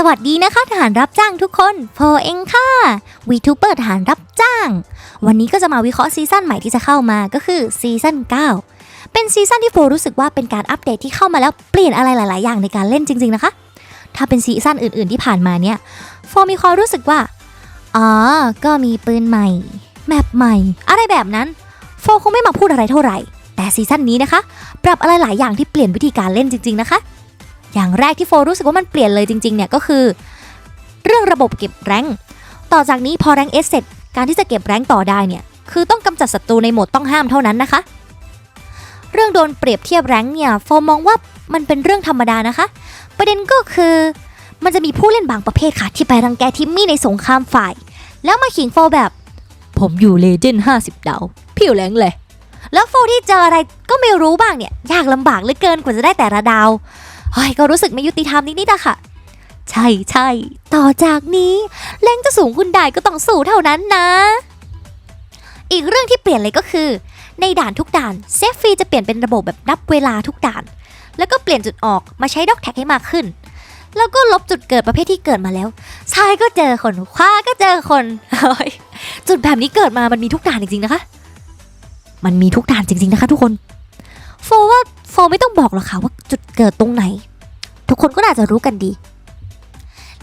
สวัสดีนะคะทหารรับจ้างทุกคนโฟเองค่ะวีทูเปอร์ทหารรับจ้าง วันนี้ก็จะมาวิเคราะห์ซีซั่นใหม่ที่จะเข้ามาก็คือซีซั่น9 เป็นซีซั่นที่โฟรู้สึกว่าเป็นการอัปเดตที่เข้ามาแล้วเปลี่ยนอะไรหลาย ๆ อย่างในการเล่นจริง ๆ นะคะ ถ้าเป็นซีซั่นอื่น ๆ ที่ผ่านมาเนี่ยโฟมีความรู้สึกว่า อ๋อ ก็มีปืนใหม่ แมปใหม่ อะไรแบบนั้น โฟคงไม่มาพูดอะไรเท่าไหร่ แต่ซีซั่นนี้นะคะ ปรับอะไรหลายอย่างที่เปลี่ยนวิธีการเล่นจริง ๆ นะคะ อย่างแรกที่โฟรู้สึกว่ามันเปลี่ยนเลยจริงๆเนี่ยก็คือ เรื่องระบบเก็บแรงต่อจากนี้พอแรงเอสเสร็จการที่จะเก็บแรงต่อได้เนี่ยคือต้องกำจัดศัตรูในโหมดต้องห้ามเท่านั้นนะคะ เรื่องโดนเปรียบเทียบแรงเนี่ยโฟมองว่ามันเป็นเรื่องธรรมดานะคะ ประเด็นก็คือ มันจะมีผู้เล่นบางประเภทค่ะ ที่ไปรังแกทิมมี่ในสงครามฝ่าย แล้วมาขิงโฟแบบ ผมอยู่เลเจนด์50ดาวผิวแรงเลย แล้วโฟที่เจออะไรก็ไม่รู้บ้างเนี่ย ยากลำบากเหลือเกินกว่าจะได้แต่ละดาว เฮ้ยก็รู้สึกไม่ยุติธรรมนิดๆอะค่ะ ใช่ใช่ต่อจากนี้แรงจะสูงขึ้นได้ก็ต้องสู้เท่านั้นนะ อีกเรื่องที่เปลี่ยนเลยก็คือ ในด่านทุกด่านเซฟฟรีจะเปลี่ยนเป็นระบบแบบนับเวลาทุกด่าน แล้วก็เปลี่ยนจุดออกมาใช้ด็อกแท็กให้มากขึ้น แล้วก็ลบจุดเกิดประเภทที่เกิดมาแล้วซ้ายก็เจอคนขวาก็เจอคนเฮ้ยจุดแบบนี้เกิดมามันมีทุกด่านจริงๆนะคะ มันมีทุกด่านจริง ๆนะคะ ทุกคนโฟว่าโฟไม่ต้องบอกหรอกค่ะว่าจุดเกิดตรงไหน ทุกคนก็น่าจะรู้กันดี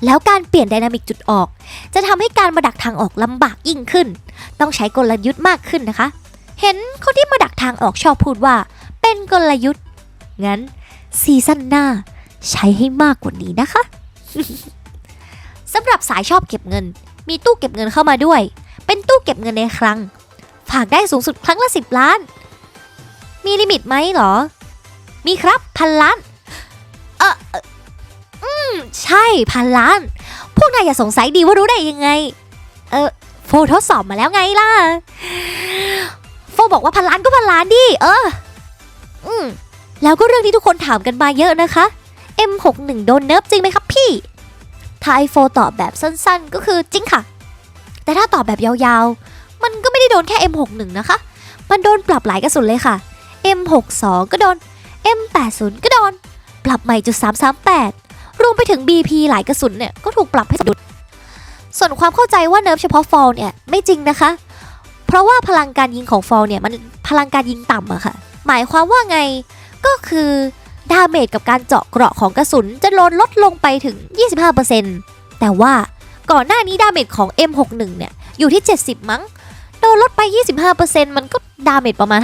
แล้วการเปลี่ยนไดนามิกจุดออก จะทำให้การมาดักทางออกลำบากยิ่งขึ้น ต้องใช้กลยุทธ์มากขึ้นนะคะ เห็นคนที่มาดักทางออกชอบพูดว่า เป็นกลยุทธ์ งั้นซีซั่นหน้า ใช้ให้มากกว่านี้นะคะสำหรับสายชอบเก็บเงิน มีตู้เก็บเงินเข้ามาด้วย เป็นตู้เก็บเงินในครั้ง ฝากได้สูงสุดครั้งละ 10 ล้าน มีลิมิตไหมหรอ มีครับพันล้าน เออเอ่ออืม ใช่พันล้าน พวกนายอย่าสงสัยดีว่ารู้ได้ยังไง เออโฟทดสอบมาแล้วไงล่ะ โฟบอกว่าพันล้านก็พันล้านดิ เออ อืม แล้วก็เรื่องที่ทุกคนถามกันมาเยอะนะคะ M61 โดนเนิร์ฟจริงไหมครับพี่ถ้าไอโฟตอบแบบสั้นๆ ก็คือจริงค่ะ แต่ถ้าตอบแบบยาวๆ มันก็ไม่ได้โดนแค่ M61 นะคะ มันโดนปรับหลายกระสุนเลยค่ะ M62 ก็โดน M80 ก็โดน ปรับใหม่จุด338 รวมไปถึง BP หลายกระสุนเนี่ย ก็ถูกปรับให้สดุดส่วนความเข้าใจว่าเนิร์ฟเฉพาะฟอลเนี่ย ไม่จริงนะคะ เพราะว่าพลังการยิงของฟอลเนี่ย มันพลังการยิงต่ำอะค่ะ หมายความว่าไงก็คือดาเมจกับการเจาะเกราะของกระสุนจะลดลดลงไปถึง 25%แต่ว่าก่อนหน้านี้ดาเมจของ M61 เนี่ย อยู่ที่ 70 มั้งโดนลดไป 25%มันก็ดาเมจประมาณ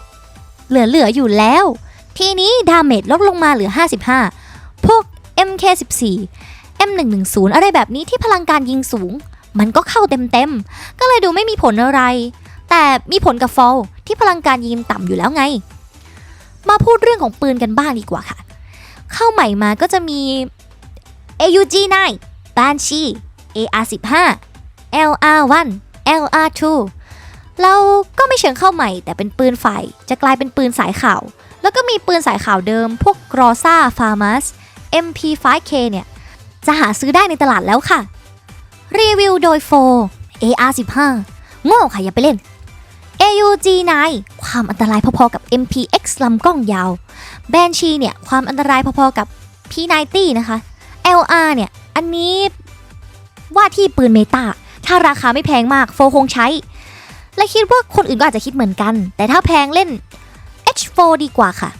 55 เหลือเหลืออยู่แล้ว ทีนี้ดาเมจลดลงมาเหลือ 55 พวก MK14 M110 อะไรแบบนี้ที่พลังการยิงสูง มันก็เข้าเต็มๆ ก็เลยดูไม่มีผลอะไร แต่มีผลกับฟอลที่พลังการยิงต่ำอยู่แล้วไง มาพูดเรื่องของปืนกันบ้างดีกว่าค่ะ เข้าใหม่มาก็จะมี AUG9 Banshee AR15 LR1 LR2 เราก็ไม่เชิงเข้าใหม่ แต่เป็นปืนฝ่ายจะกลายเป็นปืนสายข่าว แล้วก็มีปืนสายข่าวเดิม พวกกรอซ่าฟาร์มัส MP5K เนี่ย จะหาซื้อได้ในตลาดแล้วค่ะ รีวิวโดย4 AR15 โง่ค่ะอย่าไปเล่น AUG9 ความอันตรายพอๆกับ MPX ลำกล้องยาว Banshee เนี่ย ความอันตรายพอๆกับ P90 นะคะ LR เนี่ย อันนี้ว่าที่ปืนเมตา ถ้าราคาไม่แพงมากโฟคงใช้ และคิดว่าคนอื่นก็อาจจะคิดเหมือนกัน แต่ถ้าแพงเล่น H4 ดีกว่าค่ะ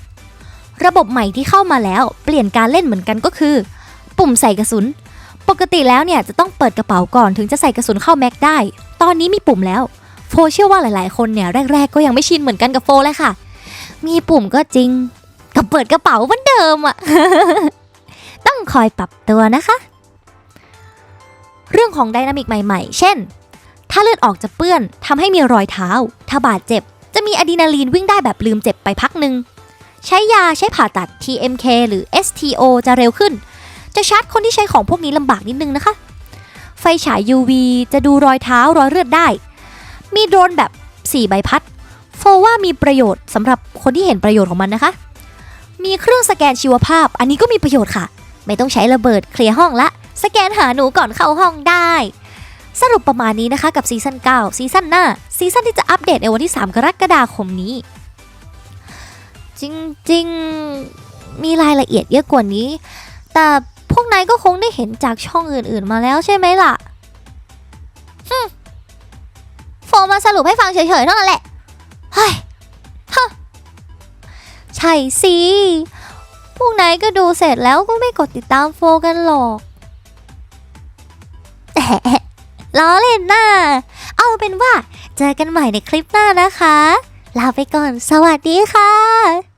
ระบบใหม่ที่เข้ามาแล้วเปลี่ยนการเล่นเหมือนกันก็คือ ปุ่มใส่กระสุน ปกติแล้วเนี่ยจะต้องเปิดกระเป๋าก่อนถึงจะใส่กระสุนเข้าแม็กได้ ตอนนี้มีปุ่มแล้ว โฟเชื่อว่าหลาย ๆ คนเนี่ยแรก ๆ ก็ยังไม่ชินเหมือนกันกับโฟเลยค่ะ มีปุ่มก็จริงกับเปิดกระเป๋าเหมือนเดิมอะต้องคอยปรับตัวนะคะ เรื่องของไดนามิกใหม่ ๆ เช่น ถ้าเลือดออกจะเปื้อนทำให้มีรอยเท้า ถ้าบาดเจ็บ จะมีอะดรีนาลีนวิ่งได้แบบลืมเจ็บไปพักหนึ่ง ใช้ยาใช้ผ่าตัด TMK หรือ STO จะเร็วขึ้น จะชาร์จคนที่ใช้ของพวกนี้ลำบากนิดนึงนะคะ ไฟฉาย UV จะดูรอยเท้ารอยเลือดได้ มีโดรนแบบ 4 ใบพัด โฟว่ามีประโยชน์สำหรับคนที่เห็นประโยชน์ของมันนะคะ มีเครื่องสแกนชีวภาพ อันนี้ก็มีประโยชน์ค่ะ ไม่ต้องใช้ระเบิดเคลียร์ห้องละ สแกนหาหนูก่อนเข้าห้องได้ สรุปประมาณนี้นะคะกับซีซั่น9ซีซั่นหน้าซีซั่นที่จะอัปเดตในวันที่ 3 กรกฎาคมนี้ จริงๆ มีรายละเอียดเยอะกว่านี้ แต่พวกนายก็คงได้เห็นจากช่องอื่นๆมาแล้วใช่ไหมล่ะฮึโฟมาสรุปให้ฟังเฉยๆเท่านั้นแหละ เฮ้ยฮะใช่สิ พวกนายก็ดูเสร็จแล้วก็ไม่กดติดตามโฟกันหรอกแอะ ล้อเล่นน่าเอาเป็นว่า เจอกันใหม่ในคลิปหน้านะคะ ลาไปก่อน สวัสดีค่ะ